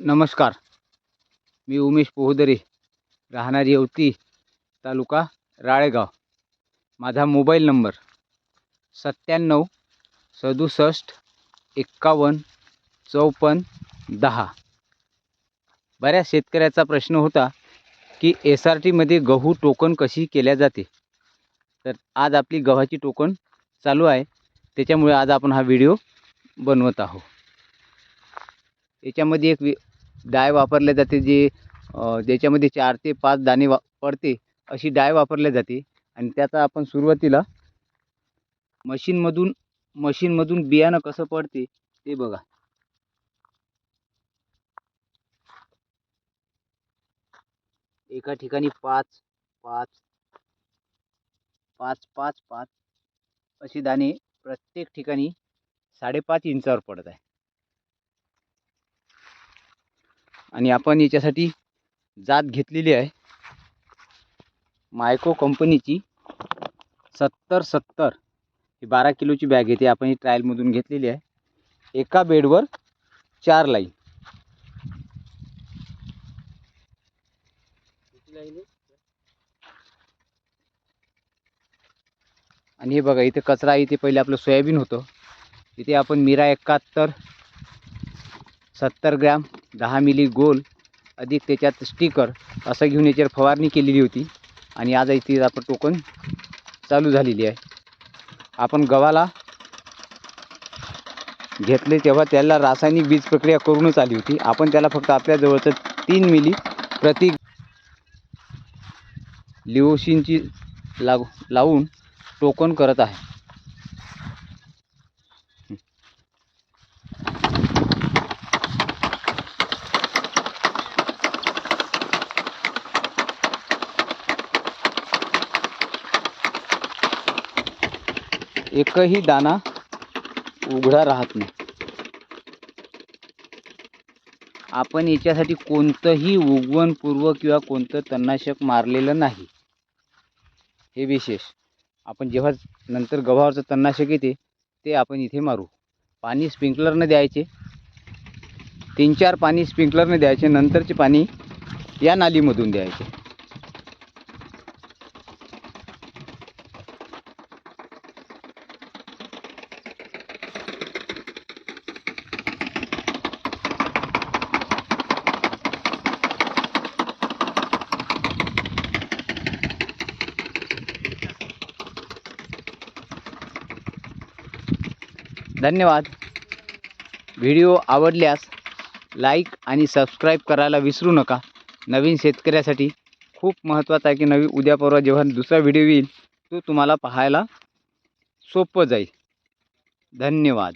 नमस्कार. मी उमेश पोहदरे राहणार येवती तालुका राळेगाव. माझा मोबाईल नंबर सत्त्याण्णव सदुसष्ट एक्कावन्न चौपन्न दहा. बऱ्याच शेतकऱ्याचा प्रश्न होता की एस आर टीमध्ये गहू टोकन कशी केल्या जाते? तर आज आपली गव्हाची टोकन चालू आहे. त्याच्यामुळे आज आपण हा व्हिडिओ बनवत आहोत. याच्यामध्ये एक वि डाय वापरले जाते जे ज्याच्यामध्ये चार ते पाच दाणे वा पडते अशी डाय वापरल्या जाते. आणि त्याचा आपण सुरुवातीला मशीनमधून मशीनमधून बियाणं कसं पडते ते बघा. एका ठिकाणी पाच पाच पाच पाच पाच असे दाणे प्रत्येक ठिकाणी साडेपाच इंचावर पडत आहे आणि आपण याच्यासाठी जात घेतलेली आहे. मायको कंपनीची सत्तर सत्तर ही बारा किलोची बॅग येते आपण ही ट्रायलमधून घेतलेली आहे. एका बेडवर चार लाईन आणि हे बघा इथे कचरा आहे. इथे पहिले आपलं सोयाबीन होतं. इथे आपण मिरा एकाहत्तर सत्तर ग्रॅम दहा मिली गोल अधिक त्याच्यात स्टिकर असं घेऊन याच्यावर फवारणी केलेली होती. आणि आज इथे आपण टोकन चालू झालेली आहे. आपण गव्हाला घेतले तेव्हा त्याला रासायनिक बीज प्रक्रिया करूनच आली होती. आपण त्याला फक्त आपल्या जवळचं तीन मिली प्रति लिओशिनची लाव लावून टोकन करत आहे. एकही दाना उघडा राहत नाही. आपण याच्यासाठी कोणतंही उगवणपूर्व किंवा कोणतं तणनाशक मारलेलं नाही. हे विशेष. आपण जेव्हा नंतर गव्हावरचं तणनाशक येते ते आपण इथे मारू. पाणी स्प्रिंकलरनं द्यायचे. तीन चार पाणी स्प्रिंकलरनं द्यायचे. नंतरचे पाणी या नालीमधून द्यायचे. धन्यवाद. व्हिडिओ आवडल्यास लाईक आणि सबस्क्राईब करायला विसरू नका. नवीन शेतकऱ्यासाठी खूप महत्त्वाचं आहे की नवी उद्या परवा जेव्हा दुसरा व्हिडिओ येईल तो तुम्हाला पाहायला सोपं जाईल. धन्यवाद.